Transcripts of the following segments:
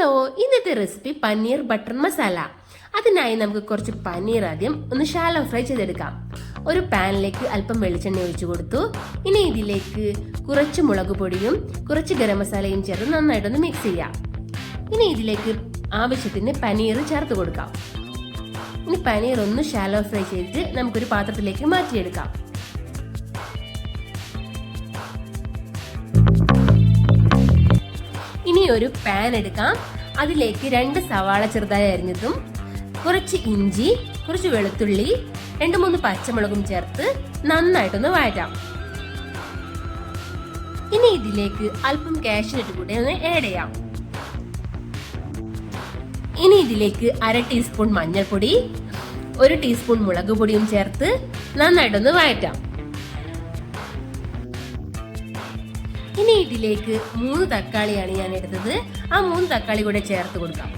Hello ഇന്നത്തെ recipe paneer butter masala. അതിനായി നമുക്ക് കുറച്ച് പനീർ ആദ്യം ഒന്ന് ഷാലോ ഫ്രൈ ചെയ്തെടുക്കാം. ഒരു പാനിലേക്ക് അല്പം വെളിച്ചെണ്ണ ഒഴിച്ചു കൊടുത്തു. ഇനി ഇതിലേക്ക് കുറച്ച് മുളക് പൊടിയും കുറച്ച് ഗരം മസാലയും ചേർത്ത് നന്നായിട്ടൊന്ന് മിക്സ് ചെയ്യാം. ഇനി ഇതിലേക്ക് ആവശ്യത്തിന് പനീർ ചേർത്ത് കൊടുക്കാം. ഇനി പനീർ ഒന്ന് ഷാലോ ഫ്രൈ ചെയ്തിട്ട് നമുക്കൊരു പാത്രത്തിലേക്ക് മാറ്റിയെടുക്കാം. ഇനി ഒരു പാൻ എടുക്കാം. അതിലേക്ക് രണ്ട് സവാള ചെറുതായി അരിഞ്ഞതും കുറച്ച് ഇഞ്ചി കുറച്ച് വെളുത്തുള്ളി രണ്ട് മൂന്ന് പച്ചമുളകും ചേർത്ത് നന്നായിട്ടൊന്ന് വഴറ്റാം. ഇനി ഇതിലേക്ക് അല്പം കാഷ്നട്ട് കൂടെ ഒന്ന് ആഡ് ചെയ്യാം. ഇനി ഇതിലേക്ക് അര ടീസ്പൂൺ മഞ്ഞൾപ്പൊടി ഒരു ടീസ്പൂൺ മുളക് പൊടിയും ചേർത്ത് നന്നായിട്ടൊന്ന് വഴറ്റാം. ഇനി ഇതിലേക്ക് മൂന്ന് തക്കാളിയാണ് ഞാൻ എടുത്തത്. ആ മൂന്ന് തക്കാളി കൂടെ ചേർത്ത് കൊടുക്കാം.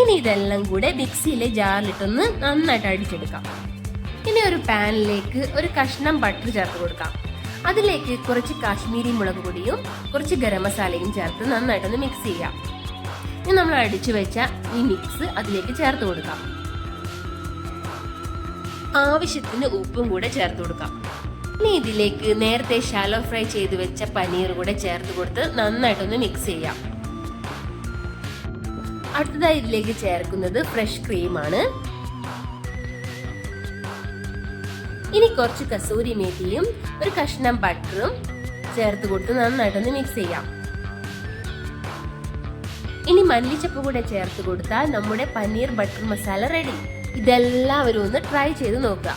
ഇനി ഇതെല്ലാം കൂടെ മിക്സിയിലെ ജാറിലിട്ടൊന്ന് നന്നായിട്ട് അടിച്ചെടുക്കാം. ഇനി ഒരു പാനിലേക്ക് ഒരു കഷ്ണം ബട്ടർ ചേർത്ത് കൊടുക്കാം. അതിലേക്ക് കുറച്ച് കാശ്മീരി മുളക് പൊടിയും കുറച്ച് ഗരം മസാലയും ചേർത്ത് നന്നായിട്ടൊന്ന് മിക്സ് ചെയ്യാം. ഇനി നമ്മൾ അടിച്ചു വെച്ച ഈ മിക്സ് അതിലേക്ക് ചേർത്ത് കൊടുക്കാം. ആവശ്യത്തിന് ഉപ്പും കൂടെ ചേർത്ത് കൊടുക്കാം. ഇനി ഇതിലേക്ക് നേരത്തെ ഷാലോ ഫ്രൈ ചെയ്ത് വെച്ച പനീർ കൂടെ ചേർത്ത് കൊടുത്ത് നന്നായിട്ടൊന്ന് മിക്സ് ചെയ്യാം. അടുത്തതായി ഇതിലേക്ക് ചേർക്കുന്നത് ഫ്രഷ് ക്രീമാണ് ഇനി കുറച്ച് കസൂരി മേത്തിയും ഒരു കഷ്ണം ബട്ടറും ചേർത്ത് കൊടുത്ത് നന്നായിട്ടൊന്ന് മിക്സ് ചെയ്യാം. ഇനി മല്ലിച്ചപ്പ് കൂടെ ചേർത്ത് കൊടുത്താൽ നമ്മുടെ പനീർ ബട്ടർ മസാല റെഡി ഇതെല്ലാവരും ഒന്ന് ട്രൈ ചെയ്ത് നോക്കുക.